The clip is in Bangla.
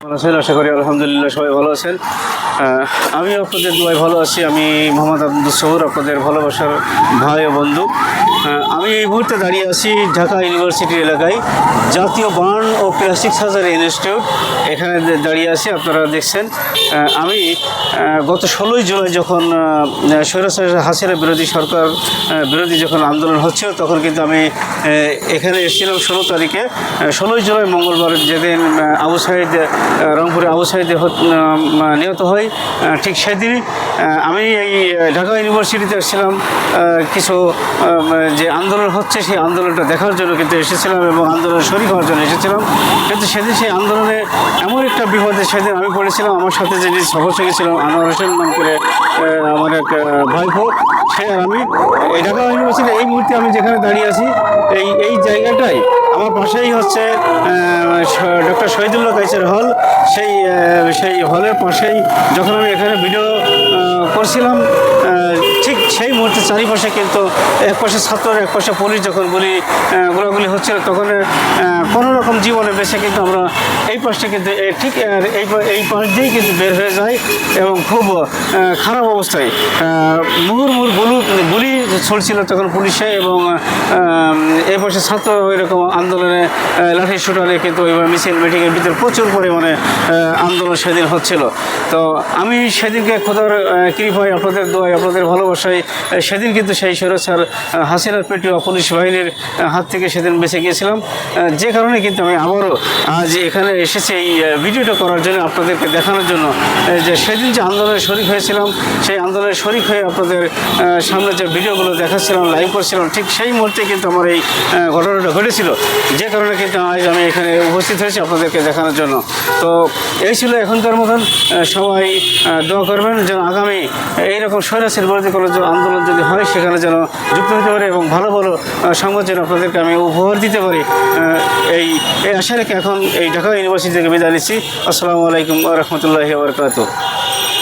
আছেন? আশা করি আলহামদুলিল্লাহ সবাই ভালো আছেন। আমি আপনাদের দুবাই ভালো আছি। আমি মোহাম্মদ আব্দুল সৌর আপনাদের ভালোবাসার ভাই ও বন্ধু। আমি এই মুহূর্তে দাঁড়িয়ে আছি ঢাকা ইউনিভার্সিটি এলাকায় জাতীয় বার্ন ও প্লাস্টিক সার্জারি ইনস্টিটিউট। এখানে দাঁড়িয়ে আছি আপনারা দেখছেন। আমি গত ষোলোই জুলাই যখন সৈরাসার হাসিনা বিরোধী সরকার বিরোধী যখন আন্দোলন হচ্ছিল তখন কিন্তু আমি এখানে এসেছিলাম ষোলো তারিখে। ষোলোই জুলাই মঙ্গলবার যেদিন আবু আহ, রংপুরে আবু আহ, নিহত হয় ঠিক সেদিনই আমি এই ঢাকা ইউনিভার্সিটিতে এসেছিলাম কিছু যে আন্দোলন হচ্ছে, সেই আন্দোলনটা দেখার জন্য কিন্তু এসেছিলাম এবং আন্দোলনে শরিক হওয়ার জন্য এসেছিলাম। কিন্তু সেদিন সেই আন্দোলনে এমন একটা বিপদে সেদিন আমি পড়েছিলাম, আমার সাথে যে সহযোগী ছিল আনোয়ার হোসেন নাম করে আমার এক ভাইপো সে আমি ঢাকা ইউনিভার্সিটি, এই মুহূর্তে আমি যেখানে দাঁড়িয়ে আছি, এই এই জায়গাটাই, আমার পাশেই হচ্ছে ডক্টর শহীদুল্লাহ কাইসের হল, সেই সেই হলের পাশেই যখন আমি এখানে ভিডিও করছিলাম মুহূর্তে চারিপাশে কিন্তু এক পাশে ছাত্র এক পাশে পুলিশ যখন গুলি গোলাগুলি হচ্ছিল তখন কোনো রকম জীবনে বেঁচে কিন্তু আমরা এই পাশটা কিন্তু ঠিক এই এই পাশ দিয়েই কিন্তু বের হয়ে যায় এবং খুব খারাপ অবস্থায় মুহুর মুহুর গুলু, গুলি ছড়ছিল তখন পুলিশে এবং এই পাশে ছাত্র এরকম আন্দোলনে লাঠি শুটালে কিন্তু ওইভাবে মিছিল মিটিংয়ের ভিতরে প্রচুর পরিমাণে আন্দোলন সেদিন হচ্ছিল। তো আমি সেদিনকে খোদার কৃপায়, আপনাদের দোয়ায়, আপনাদের ভালোবাসায় সেদিন কিন্তু সেই সরসার হাসিনার পেটুয়া পুলিশ বাহিনীর হাত থেকে সেদিন বেঁচে গিয়েছিলাম। যে কারণে কিন্তু আমি আবারও আজ এখানে এসেছি এই ভিডিওটা করার জন্য আপনাদেরকে দেখানোর জন্য। যে সেদিন যে আন্দোলনে শরিক হয়েছিলাম, সেই আন্দোলনে শরিক হয়ে আপনাদের সামনে যে ভিডিওগুলো দেখাচ্ছিলাম লাইভ করছিলাম, ঠিক সেই মুহূর্তে কিন্তু আমার এই ঘটনাটা ঘটেছিল। যে কারণে কিন্তু আজ আমি এখানে উপস্থিত হয়েছি আপনাদেরকে দেখানোর জন্য। তো এই ছিল এখনকার মতন সবাই দোয়া করবেন যেন আগামী এইরকম স্বৈরাচের বিরোধী কোনো আন্দোলন যদি হয়, সেখানে যেন যুক্ত হতে পারে এবং ভালো ভালো সংবাদ যেন আপনাদেরকে আমি উপহার দিতে পারি। এই এই আশা রেখে এখন এই ঢাকা ইউনিভার্সিটি থেকে বিদায় নিচ্ছি। আসসালামু আলাইকুম রহমতুল্লাহি বারকাত